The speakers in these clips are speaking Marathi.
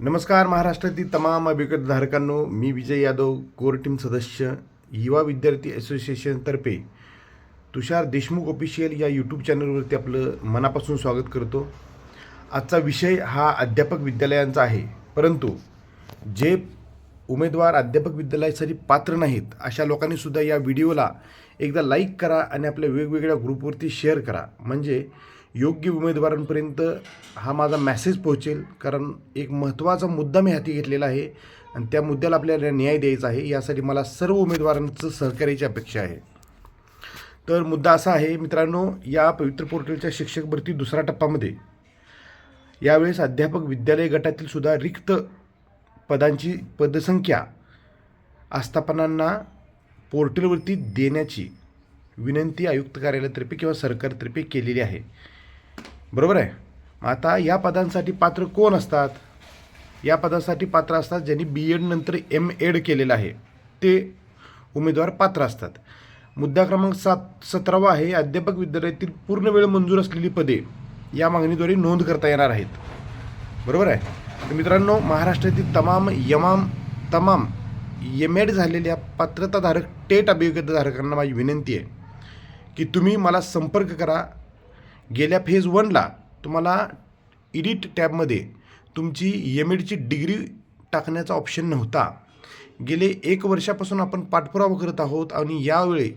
नमस्कार महाराष्ट्रातील तमाम अभिगतधारकांनो मी विजय यादव कोर टीम सदस्य युवा विद्यार्थी असोसिएशनतर्फे तुषार देशमुख ऑफिशियल या यूट्यूब चॅनलवरती आपलं मनापासून स्वागत करतो. आजचा विषय हा अध्यापक विद्यालयांचा आहे. परंतु जे उमेदवार अध्यापक विद्यालयासाठी पात्र नाहीत अशा लोकांनीसुद्धा या व्हिडिओला एकदा लाईक करा आणि आपल्या वेगवेगळ्या ग्रुपवरती शेअर करा. म्हणजे योग्य उमेदवारांपर्यंत हा माझा मॅसेज पोहोचेल. कारण एक महत्त्वाचा मुद्दा मी हाती घेतलेला आहे आणि त्या मुद्द्याला आपल्याला न्याय द्यायचा आहे यासाठी मला सर्व उमेदवारांचं सहकार्याची अपेक्षा आहे. तर मुद्दा असा आहे मित्रांनो या पवित्र पोर्टलच्या शिक्षक भरती दुसऱ्या टप्प्यामध्ये. यावेळेस अध्यापक विद्यालय गटातील सुद्धा रिक्त पदांची पदसंख्या आस्थापनांना पोर्टलवरती देण्याची विनंती आयुक्त कार्यालयातर्फे किंवा सरकारतर्फे केलेली आहे. बरोबर आहे. मग आता या पदांसाठी पात्र कोण असतात? या पदासाठी पात्र असतात ज्यांनी बी एड नंतर एम एड केलेलं आहे. ते उमेदवार पात्र असतात. मुद्दा क्रमांक सात सतरावा आहे. अध्यापक विद्यालयातील पूर्ण वेळ मंजूर असलेली पदे या मागणीद्वारे नोंद करता येणार आहेत. बरोबर आहे? तर मित्रांनो महाराष्ट्रातील तमाम यमाम तमाम एम एड झालेल्या पात्रताधारक टेट अभियोग्यताधारकांना माझी विनंती आहे की तुम्ही मला संपर्क करा. गेल्या फेज वनला तुम्हाला एडिट टॅबमध्ये तुमची एम एडची डिग्री टाकण्याचा ऑप्शन नव्हता. गेले एक वर्षापासून आपण पाठपुरावा करत आहोत आणि यावेळी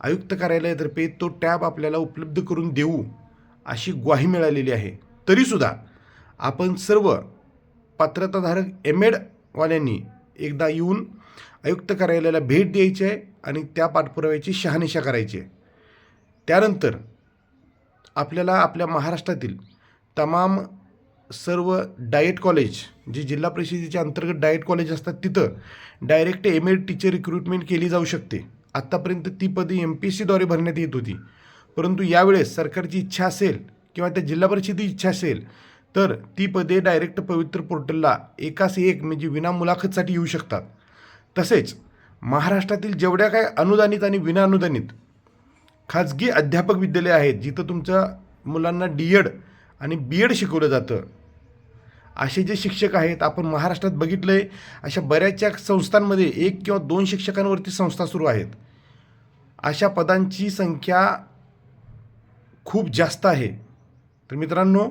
आयुक्त कार्यालयातर्फे तो टॅब आपल्याला उपलब्ध करून देऊ अशी ग्वाही मिळालेली आहे. तरीसुद्धा आपण सर्व पात्रताधारक एम एडवाल्यांनी एकदा येऊन आयुक्त कार्यालयाला भेट द्यायची आहे आणि त्या पाठपुराव्याची शहानिशा करायची आहे. त्यानंतर आपल्याला आपल्या महाराष्ट्रातील तमाम सर्व डाएट कॉलेज जे जिल्हा परिषदेच्या अंतर्गत डाएट कॉलेज असतात तिथं direct M Ed teacher recruitment केली जाऊ शकते. आत्तापर्यंत ती पदे एम पी एस सीद्वारे भरण्यात येत होती. परंतु यावेळेस सरकारची इच्छा असेल किंवा त्या जिल्हा परिषदेची इच्छा असेल तर ती पदे डायरेक्ट पवित्र पोर्टलला एकास एक म्हणजे विना मुलाखतसाठी येऊ शकतात. तसेच महाराष्ट्रातील जेवढ्या काय अनुदानित आणि विना अनुदानित खाजगी अध्यापक विद्यालय आहेत जिथं तुमच्या मुलांना डी एड आणि बी एड शिकवलं जातं. असे जे शिक्षक आहेत आपण महाराष्ट्रात बघितलं आहे अशा बऱ्याचशा संस्थांमध्ये एक किंवा दोन शिक्षकांवरती संस्था सुरू आहेत. अशा पदांची संख्या खूप जास्त आहे. तर मित्रांनो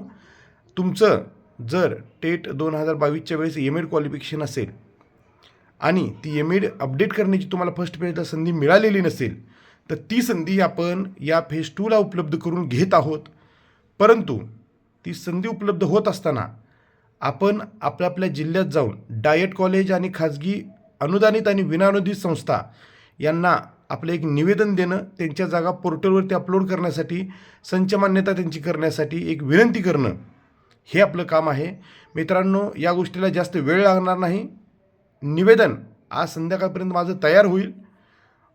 तुमचं जर टेट दोन हजार बावीसच्या वेळेस एम एड क्वालिफिकेशन असेल आणि ती एम एड अपडेट करण्याची तुम्हाला फर्स्ट पेजला संधी मिळालेली नसेल तर ती संधी आपण या फेज टूला उपलब्ध करून घेत आहोत. परंतु ती संधी उपलब्ध होत असताना आपण आपल्या आपल्या जिल्ह्यात जाऊन डायट कॉलेज आणि खाजगी अनुदानित आणि विनानुदानित संस्था यांना आपलं एक निवेदन देणं त्यांच्या जागा पोर्टलवरती अपलोड करण्यासाठी संच मान्यता त्यांची करण्यासाठी एक विनंती करणं हे आपलं काम आहे. मित्रांनो या गोष्टीला जास्त वेळ लागणार नाही. निवेदन आज संध्याकाळपर्यंत माझं तयार होईल.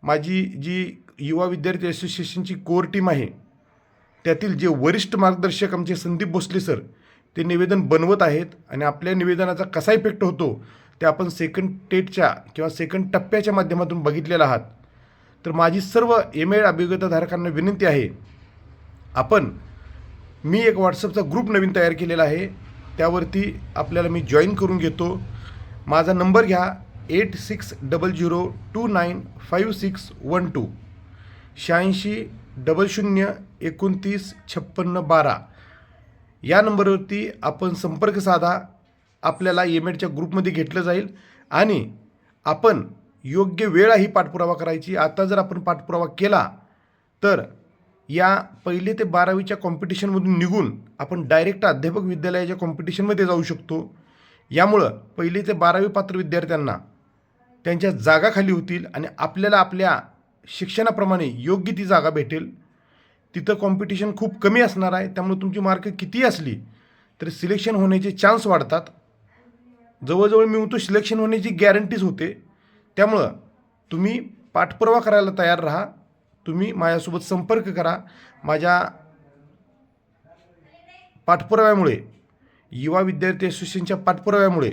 माझी जी युवा विद्यार्थी असोसिएशनची कोर टीम आहे. त्यातील जे वरिष्ठ मार्गदर्शक आमचे संदीप भोसले सर ते निवेदन बनवत आहेत आणि आपल्या निवेदनाचा कसा इफेक्ट होतो ते आपण सेकंड टेटच्या किंवा सेकंड टप्प्याच्या माध्यमातून बघितलेलं आहात. तर माझी सर्व एम एड विनंती आहे आपण मी एक व्हॉट्सअपचा ग्रुप नवीन तयार केलेला आहे. त्यावरती आपल्याला मी जॉईन करून घेतो. माझा नंबर घ्या eight six double zero two nine five six one two शहाऐंशी डबल शून्य एकोणतीस छप्पन्न बारा. या नंबरवरती आपण संपर्क साधा आपल्याला एम एडच्या ग्रुपमध्ये घेतलं जाईल आणि आपण योग्य वेळ ही पाठपुरावा करायची. आता जर आपण पाठपुरावा केला तर या पहिले ते बारावीच्या कॉम्पिटिशनमधून निघून आपण डायरेक्ट अध्यापक विद्यालयाच्या कॉम्पिटिशनमध्ये जाऊ शकतो. यामुळं पहिले ते बारावी पात्र विद्यार्थ्यांना त्यांच्या जागा खाली होतील आणि आपल्याला आपल्या शिक्षणाप्रमाणे योग्य ती जागा भेटेल. तिथं कॉम्पिटिशन खूप कमी असणार आहे. त्यामुळे तुमची मार्क किती असली तरी सिलेक्शन होण्याचे चान्स वाढतात. जवळजवळ मी म्हणतो सिलेक्शन होण्याची गॅरंटीज होते. त्यामुळं तुम्ही पाठपुरावा करायला तयार राहा. तुम्ही माझ्यासोबत संपर्क करा. माझ्या पाठपुराव्यामुळे युवा विद्यार्थी असोसिएशनच्या पाठपुराव्यामुळे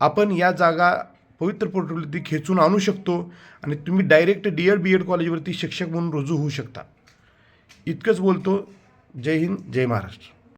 आपण या जागा पवित्र पोर्टलवरती खेचून आणू शकतो आणि तुम्ही direct D Ed B Ed कॉलेजवरती शिक्षक म्हणून रुजू होऊ शकता. इतकंच बोलतो. जय हिंद जय महाराष्ट्र.